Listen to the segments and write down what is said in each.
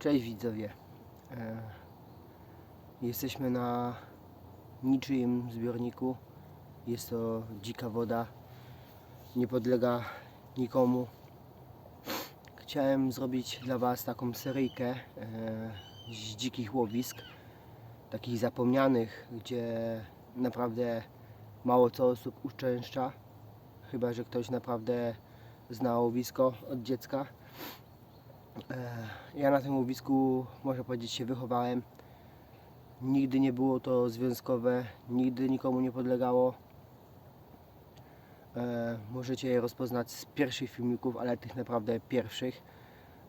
Cześć widzowie. E, Jesteśmy na niczyim zbiorniku. Jest to dzika woda. Nie podlega nikomu. Chciałem zrobić dla Was taką seryjkę e, z dzikich łowisk. Takich zapomnianych, gdzie naprawdę mało co osób uczęszcza. Chyba, że ktoś naprawdę zna łowisko od dziecka. E, Ja na tym łowisku, można powiedzieć, się wychowałem. Nigdy nie było to związkowe, nigdy nikomu nie podlegało. E, Możecie je rozpoznać z pierwszych filmików, ale tych naprawdę pierwszych.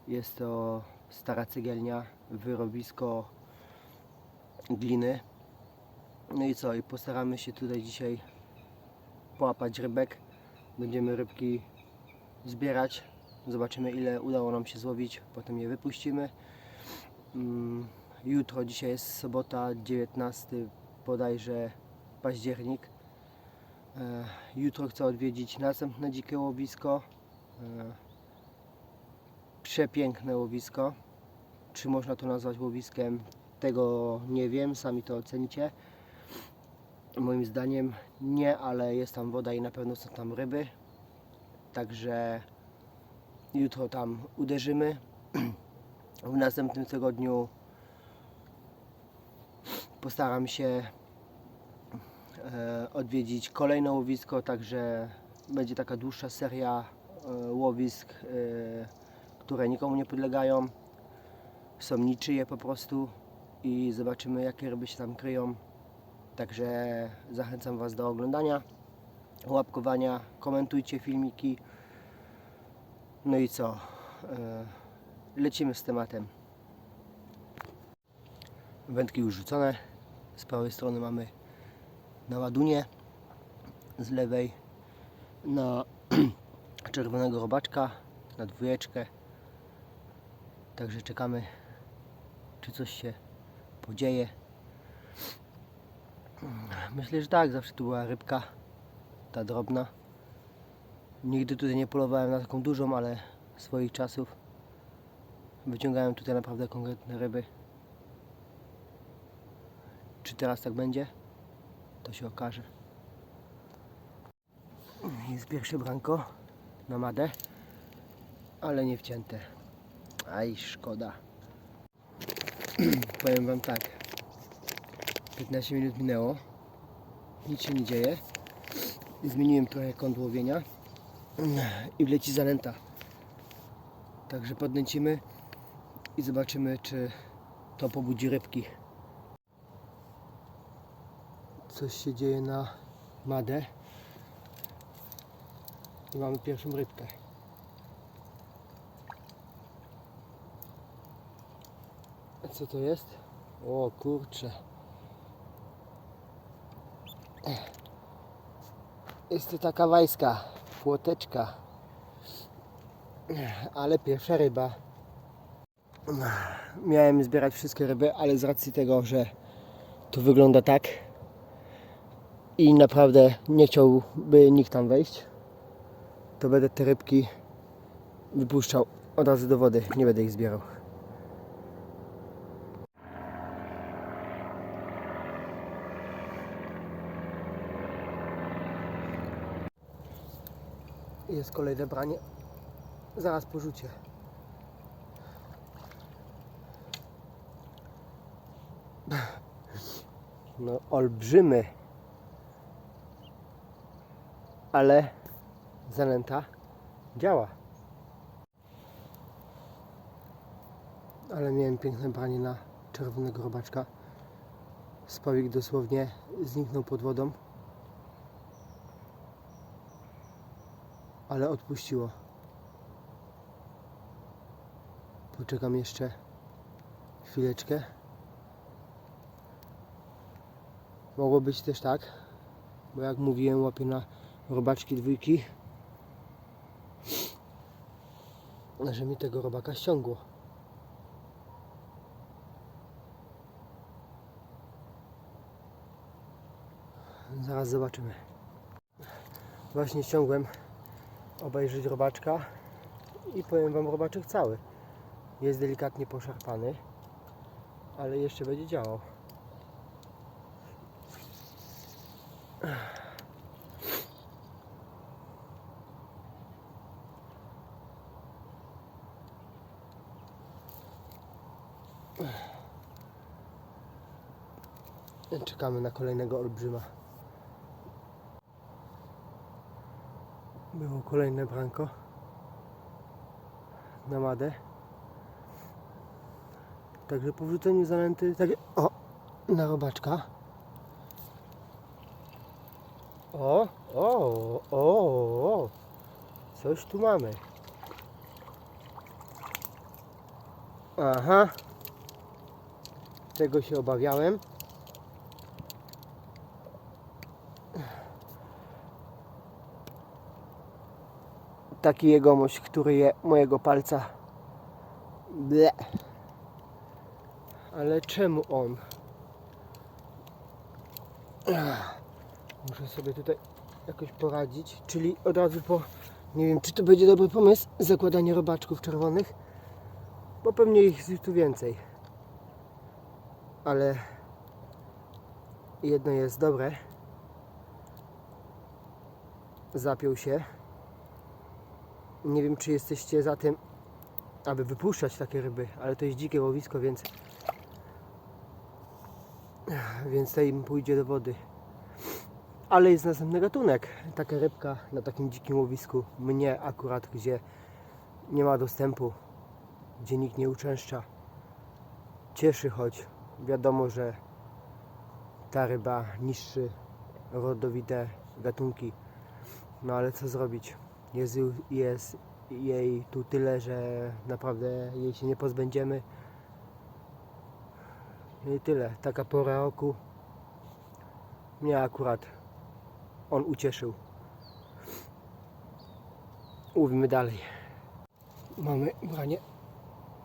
Jest to stara cegielnia, wyrobisko gliny. No i co? I postaramy się tutaj dzisiaj połapać rybek. Będziemy rybki zbierać. Zobaczymy ile udało nam się złowić, potem je wypuścimy. Mm, Jutro, dzisiaj jest sobota, 19 bodajże październik. E, Jutro chcę odwiedzić następne dzikie łowisko. E, Przepiękne łowisko. Czy można to nazwać łowiskiem? Tego nie wiem, sami to ocenicie. Moim zdaniem nie, ale jest tam woda i na pewno są tam ryby. Także jutro tam uderzymy. W następnym tygodniu postaram się e, odwiedzić kolejne łowisko, także będzie taka dłuższa seria e, łowisk, e, które nikomu nie podlegają. Są niczyje po prostu i zobaczymy jakie ryby się tam kryją. Także zachęcam Was do oglądania, łapkowania, komentujcie filmiki. No i co? E, Lecimy z tematem. Wędki już rzucone. Z prawej strony mamy na ładunie, z lewej na czerwonego robaczka, na dwójeczkę. Także czekamy, czy coś się podzieje. Myślę, że tak, zawsze tu była rybka, ta drobna. Nigdy tutaj nie polowałem na taką dużą, ale swoich czasów wyciągałem tutaj naprawdę konkretne ryby. Czy teraz tak będzie? To się okaże. Jest pierwsze branko na madę, ale nie wcięte. Aj, szkoda. Powiem Wam tak. 15 minut minęło. Nic się nie dzieje. Zmieniłem trochę kąt łowienia i wleci zanęta. Także podnęcimy i zobaczymy, czy to pobudzi rybki. Coś się dzieje na madę. I mamy pierwszą rybkę. A co to jest? O kurcze. Jest to taka wajska, płoteczka. Ale pierwsza ryba. Miałem zbierać wszystkie ryby, ale z racji tego, że to wygląda tak i naprawdę nie chciałby nikt tam wejść, to będę te rybki wypuszczał od razu do wody. Nie będę ich zbierał. Jest kolejne branie. Zaraz porzucie. No olbrzymy. Ale zanęta działa. Ale miałem piękne branie na czerwonego robaczka. Spawik dosłownie zniknął pod wodą. Ale odpuściło. Poczekam jeszcze chwileczkę. Mogło być też tak, bo jak mówiłem, łapię na robaczki dwójki, że mi tego robaka ściągło. Zaraz zobaczymy. Właśnie ściągłem obejrzeć robaczka i powiem wam robaczek cały. Jest delikatnie poszarpany, ale jeszcze będzie działał. Czekamy na kolejnego olbrzyma. Było kolejne branko na madę. Także po wrzuceniu zanęty, takie, o, na robaczka. O, o, o, o, coś tu mamy. Aha, tego się obawiałem. Taki jegomość, który je mojego palca. Ble. Ale czemu on? Muszę sobie tutaj jakoś poradzić. Czyli od razu po. Nie wiem, czy to będzie dobry pomysł zakładanie robaczków czerwonych. Bo pewnie ich jest tu więcej. Ale jedno jest dobre. Zapiął się. Nie wiem, czy jesteście za tym, aby wypuszczać takie ryby, ale to jest dzikie łowisko, więc więc to im pójdzie do wody. Ale jest następny gatunek. Taka rybka na takim dzikim łowisku. Mnie akurat, gdzie nie ma dostępu, gdzie nikt nie uczęszcza. Cieszy, choć wiadomo, że ta ryba niszczy rodowite gatunki. No ale co zrobić? Jest, jest jej tu tyle, że naprawdę jej się nie pozbędziemy. No I tyle. Taka pora roku. Mnie akurat on ucieszył. Łowimy dalej. Mamy branie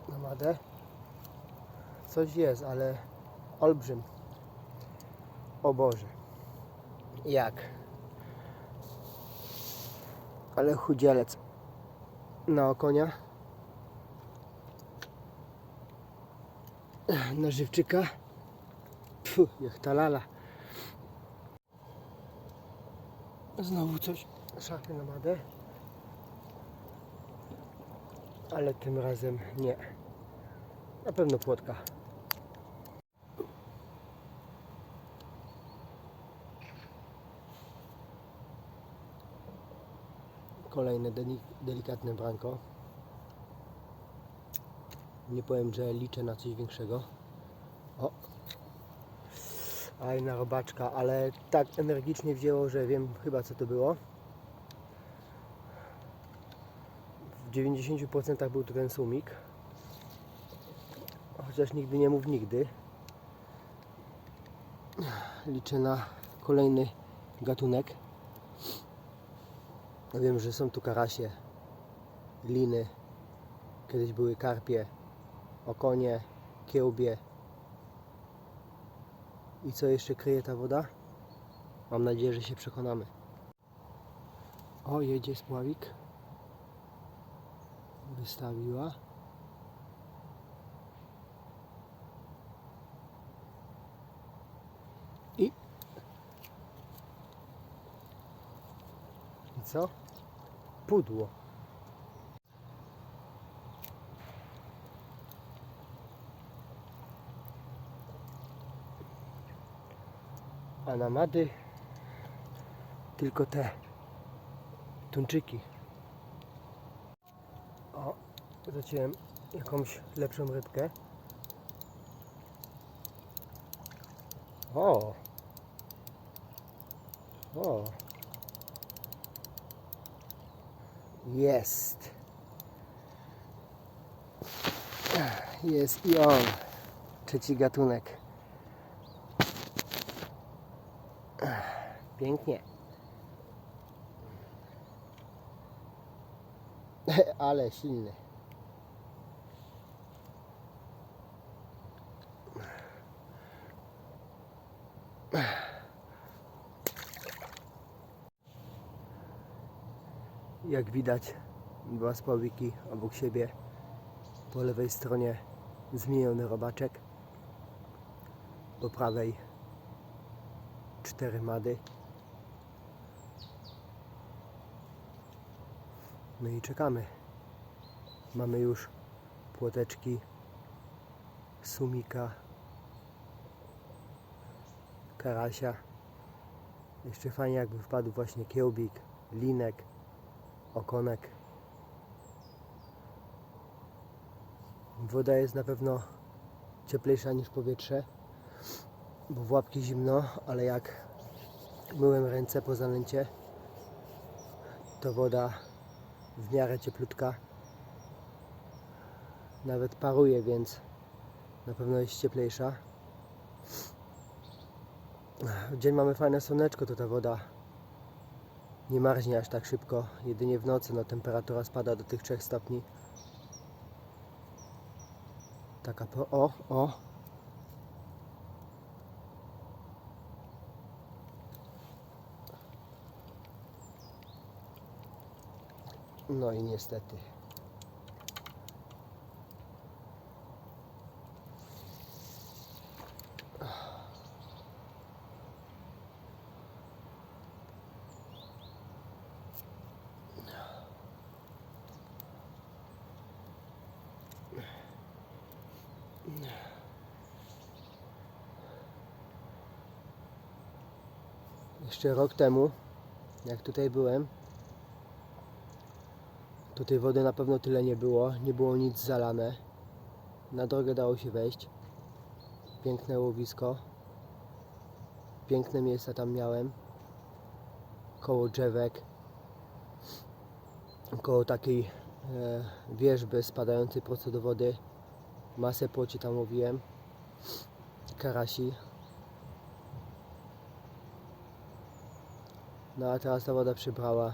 na madę. Coś jest, ale olbrzym. O Boże. Jak? Ale chudzielec na okonia. Na żywczyka. Pfu, jak ta lala. Znowu coś szarpie na madę. Ale tym razem nie. Na pewno płotka. Kolejne deli- delikatne branko. Nie powiem, że liczę na coś większego. O! Aj, na robaczka, ale tak energicznie wzięło, że wiem chyba co to było. W 90% był to ten sumik. Chociaż nigdy nie mów nigdy. Liczę na kolejny gatunek. Ja wiem, że są tu karasie, liny, kiedyś były karpie, okonie, kiełbie. I co jeszcze kryje ta woda? Mam nadzieję, że się przekonamy. O, jedzie spławik. Wystawiła. I... I co? Pudło. A na mady tylko te tuńczyki. O, zaciąłem jakąś lepszą rybkę. O! Jest. Jest i on. Trzeci gatunek. Pięknie. Ale silny. Jak widać, dwa spławiki obok siebie Po lewej stronie zmieniony robaczek. Po prawej cztery mady. No i czekamy. Mamy już płoteczki, sumika, karasia. Jeszcze fajnie jakby wpadł właśnie kiełbik, linek, okonek. Woda jest na pewno cieplejsza niż powietrze, bo w łapki zimno, ale jak myłem ręce po zanęcie, to woda w miarę cieplutka. Nawet paruje, więc na pewno jest cieplejsza. W dzień mamy fajne słoneczko, to ta woda nie marznie aż tak szybko. Jedynie w nocy no, temperatura spada do tych 3 stopni. Taka po... O, o! No i niestety. Jeszcze rok temu, jak tutaj byłem, to tej wody na pewno tyle nie było. Nie było nic zalane. Na drogę dało się wejść. Piękne łowisko. Piękne miejsca tam miałem. Koło drzewek. Koło takiej e, wierzby spadającej prosto do wody. Masę płoci tam łowiłem. Karasi. No a teraz ta woda przybrała.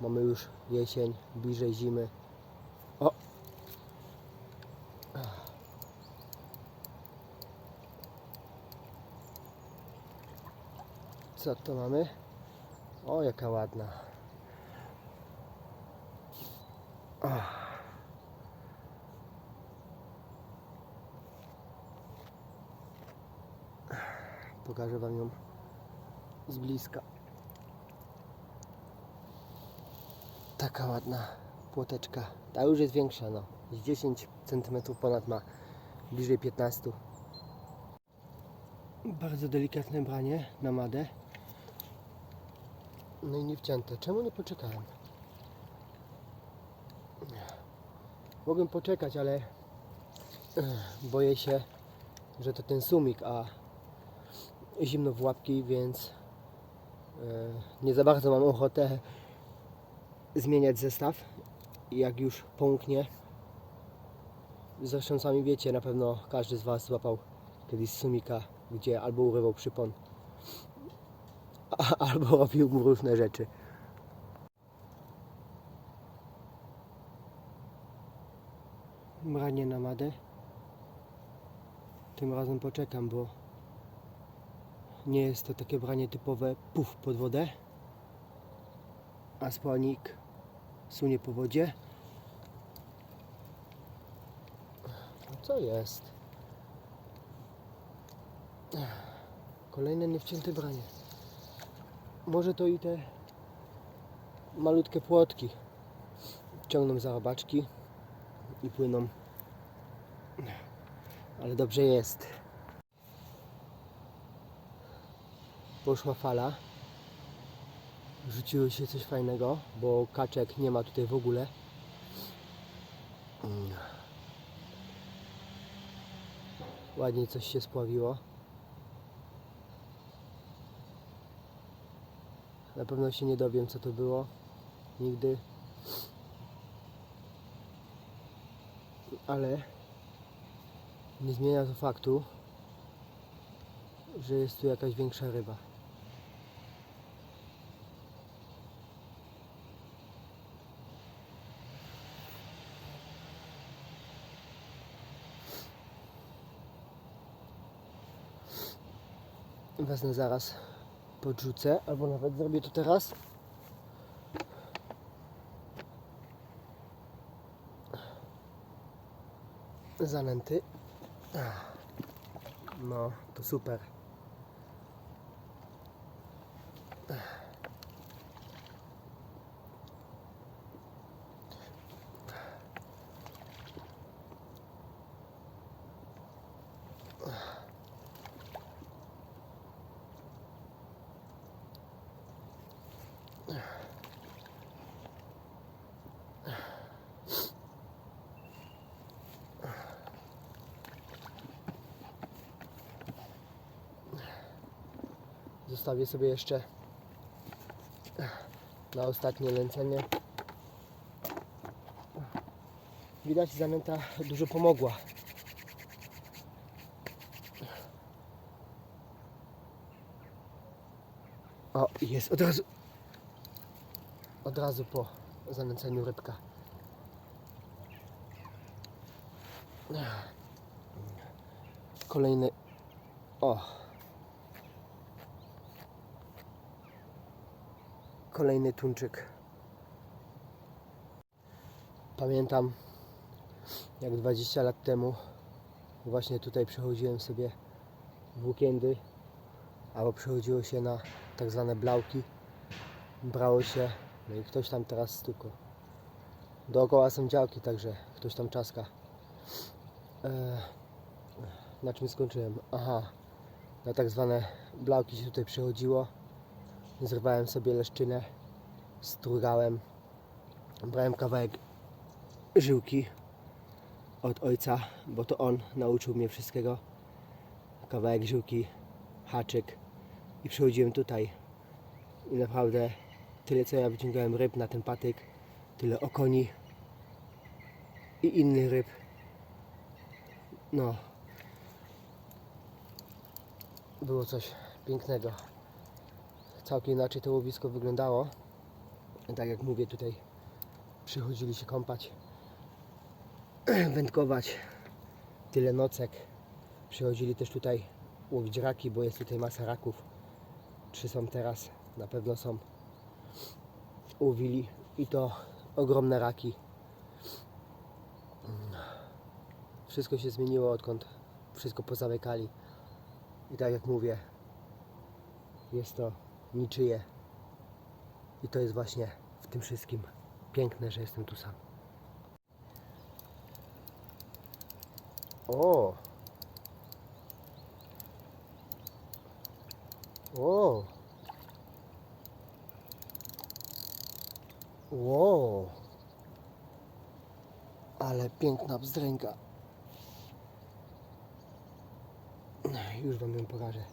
Mamy już jesień, bliżej zimy. O! Co to mamy? O, jaka ładna. Ach. Pokażę Wam ją z bliska. Taka ładna płoteczka. Ta już jest większa, no. Z 10 cm ponad ma. Bliżej 15. Bardzo delikatne branie na madę. No i nie wcięte. Czemu nie poczekałem? Mogłem poczekać, ale boję się, że to ten sumik, a zimno w łapki, więc nie za bardzo mam ochotę zmieniać zestaw. Jak już pomknie zresztą sami wiecie na pewno każdy z Was złapał kiedyś sumika gdzie albo urywał przypon albo robił mu różne rzeczy. Branie na madę. Tym razem poczekam bo nie jest to takie branie typowe puf pod wodę a spłanik sunie po wodzie. No co jest? Kolejne niewcięte branie. Może to i te malutkie płotki ciągną za robaczki i płyną. Ale dobrze jest. Poszła fala rzuciło się coś fajnego, bo kaczek nie ma tutaj w ogóle. Mm. Ładnie coś się spławiło. Na pewno się nie dowiem co to było. Nigdy. Ale nie zmienia to faktu, że jest tu jakaś większa ryba. wezmę zaraz, podrzucę, albo nawet zrobię to teraz. Zanęty. No, to super. Zostawię sobie jeszcze na ostatnie lęcenie. Widać, zanęta dużo pomogła. O, jest od razu. Od razu po zanęceniu rybka. Kolejny. O. Kolejny tuńczyk. Pamiętam, jak 20 lat temu właśnie tutaj przychodziłem sobie w weekendy, albo przychodziło się na tak zwane blauki. Brało się, no i ktoś tam teraz stuko. Dookoła są działki, także ktoś tam czaska. E, na czym skończyłem? Aha, na tak zwane blauki się tutaj przychodziło. Zrywałem sobie leszczynę, strugałem, brałem kawałek żyłki od ojca, bo to on nauczył mnie wszystkiego. Kawałek żyłki, haczyk i przychodziłem tutaj i naprawdę tyle co ja wyciągałem ryb na ten patyk, tyle okoni i innych ryb. No, było coś pięknego całkiem inaczej to łowisko wyglądało. Tak jak mówię, tutaj przychodzili się kąpać, wędkować, tyle nocek. Przychodzili też tutaj łowić raki, bo jest tutaj masa raków. Trzy są teraz, na pewno są. Łowili i to ogromne raki. Wszystko się zmieniło odkąd wszystko pozamykali. I tak jak mówię, jest to niczyje. I to jest właśnie w tym wszystkim piękne, że jestem tu sam. O! O! Wow! Ale piękna bzdręga. Już wam ją pokażę.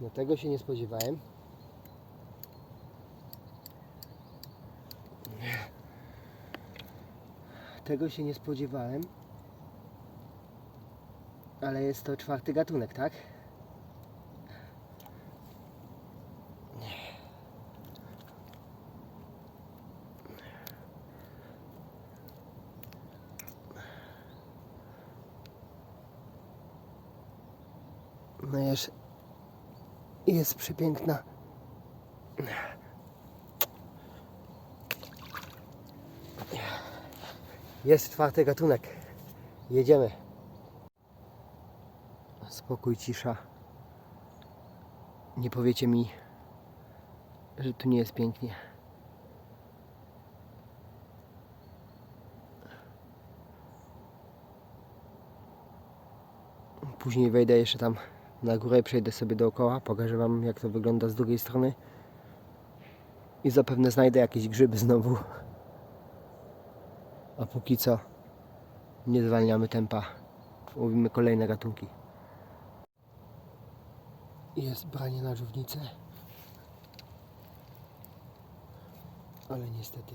No tego się nie spodziewałem. Tego się nie spodziewałem. Ale jest to czwarty gatunek, tak? No jest, jest przepiękna. Jest czwarty gatunek. Jedziemy. Spokój, cisza. Nie powiecie mi, że tu nie jest pięknie. Później wejdę jeszcze tam na górę, przejdę sobie dookoła, pokażę Wam jak to wygląda z drugiej strony. I zapewne znajdę jakieś grzyby znowu. A póki co nie zwalniamy tempa. Łowimy kolejne gatunki. Jest branie na żównicę. Ale niestety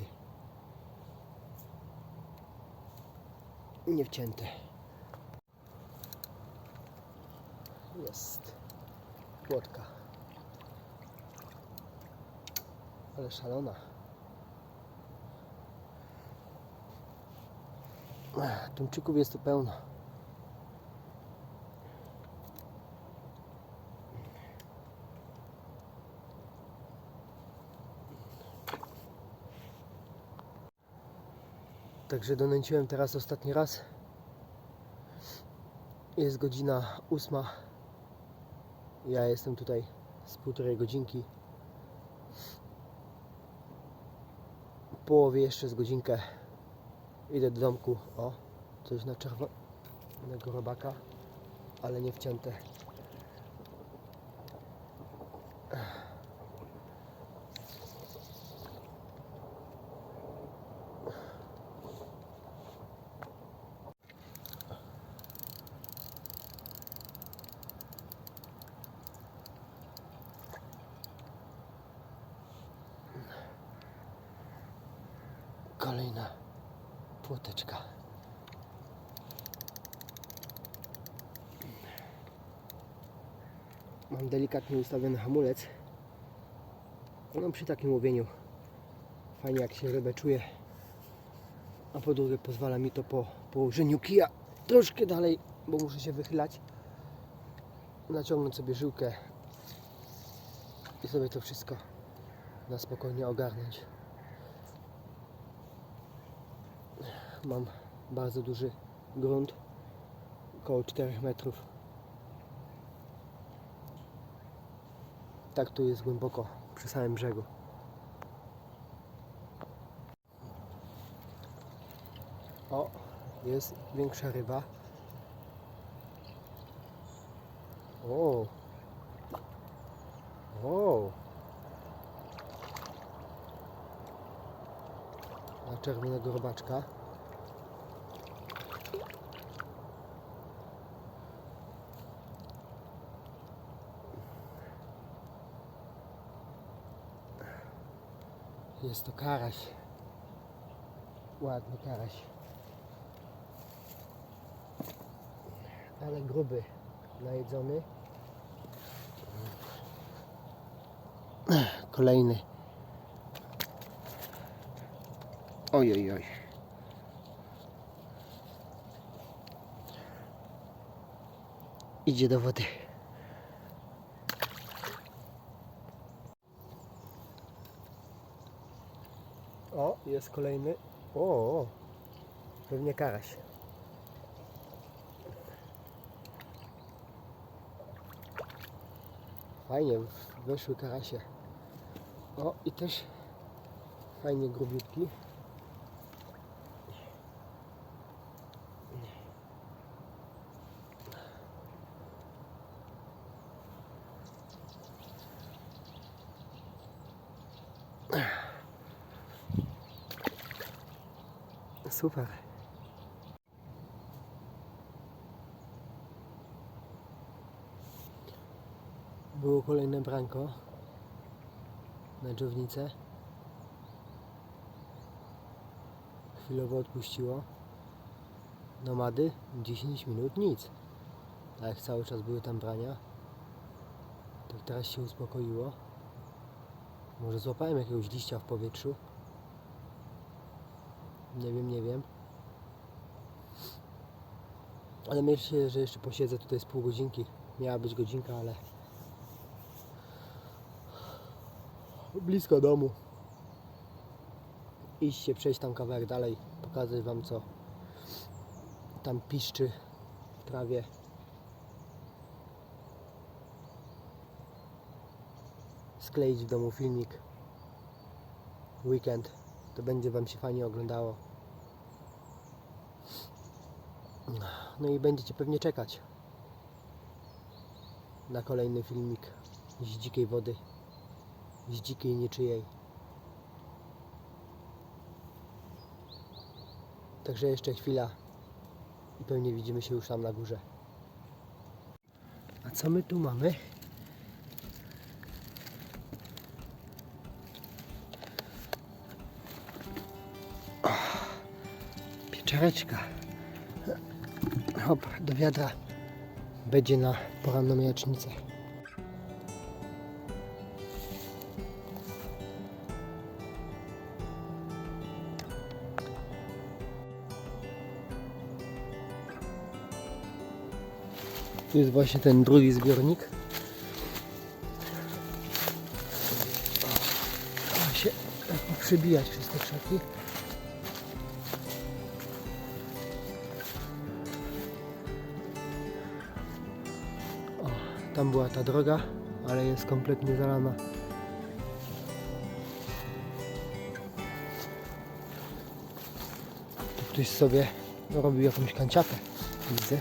nie wcięte. Jest płotka. Ale szalona. Tuńczyków jest tu pełno. Także donęciłem teraz ostatni raz Jest godzina ósma. Ja jestem tutaj z półtorej godzinki. Połowie jeszcze z godzinkę idę do domku. O, coś na czerwonego robaka, ale nie wcięte. Płoteczka. Mam delikatnie ustawiony hamulec. No przy takim łowieniu fajnie jak się rybę czuje. A po drugie pozwala mi to po położeniu kija troszkę dalej, bo muszę się wychylać. Naciągnąć sobie żyłkę i sobie to wszystko na spokojnie ogarnąć. Mam bardzo duży grunt, około 4 metrów. Tak tu jest głęboko przy samym brzegu. O, jest większa ryba. O. O. Na czerwonego robaczka. Jest to karaś. Ładny karaś. Ale gruby. Najedzony. Kolejny. Oj, oj, oj. Idzie do wody. O, jest kolejny. O, pewnie karaś. Fajnie, weszły karasie. O, i też fajnie grubiutki. Super. Było kolejne branko na dżownicę. Chwilowo odpuściło. Nomady 10 minut nic. Tak jak cały czas były tam brania. Tak teraz się uspokoiło. Może złapałem jakiegoś liścia w powietrzu. Nie wiem, nie wiem. Ale myślę, że jeszcze posiedzę tutaj z pół godzinki. Miała być godzinka, ale blisko domu. Iść przejść tam kawałek dalej, pokazać Wam co tam piszczy w trawie. Skleić w domu filmik. Weekend. To będzie Wam się fajnie oglądało. No i będziecie pewnie czekać na kolejny filmik z dzikiej wody, z dzikiej niczyjej. Także jeszcze chwila i pewnie widzimy się już tam na górze. A co my tu mamy? Pieczareczka. Hop, do wiadra. Będzie na poranną jajecznicę. Tu jest właśnie ten drugi zbiornik. O, się przybijać przez te krzaki. Tam była ta droga, ale jest kompletnie zalana. Tu ktoś sobie robił jakąś kanciapę, widzę.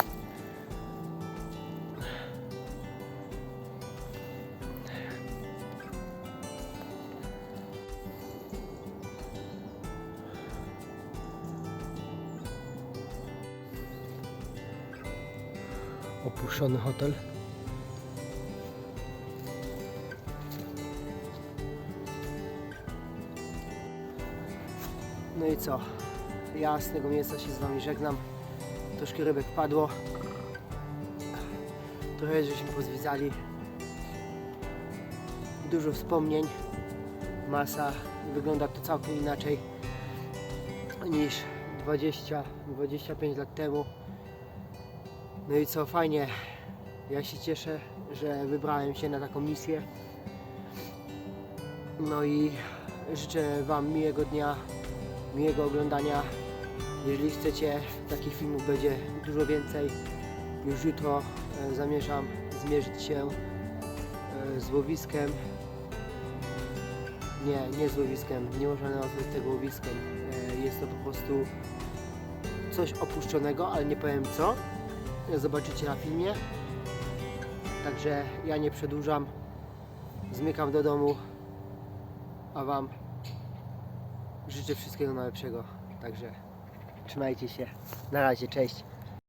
Opuszczony hotel. Co? Ja z tego miejsca się z Wami żegnam. Troszkę rybek padło. Trochę żeśmy pozwiedzali. Dużo wspomnień. Masa. Wygląda to całkiem inaczej niż 20-25 lat temu. No i co, fajnie. Ja się cieszę, że wybrałem się na taką misję. No i życzę Wam miłego dnia, miłego oglądania. Jeżeli chcecie, takich filmów będzie dużo więcej. Już jutro e, zamierzam zmierzyć się e, z łowiskiem. Nie, nie z łowiskiem, nie można nazwać tego łowiskiem. E, Jest to po prostu coś opuszczonego, ale nie powiem co. Zobaczycie na filmie. Także ja nie przedłużam. Zmykam do domu. A Wam życzę wszystkiego najlepszego. Także trzymajcie się. Na razie, cześć.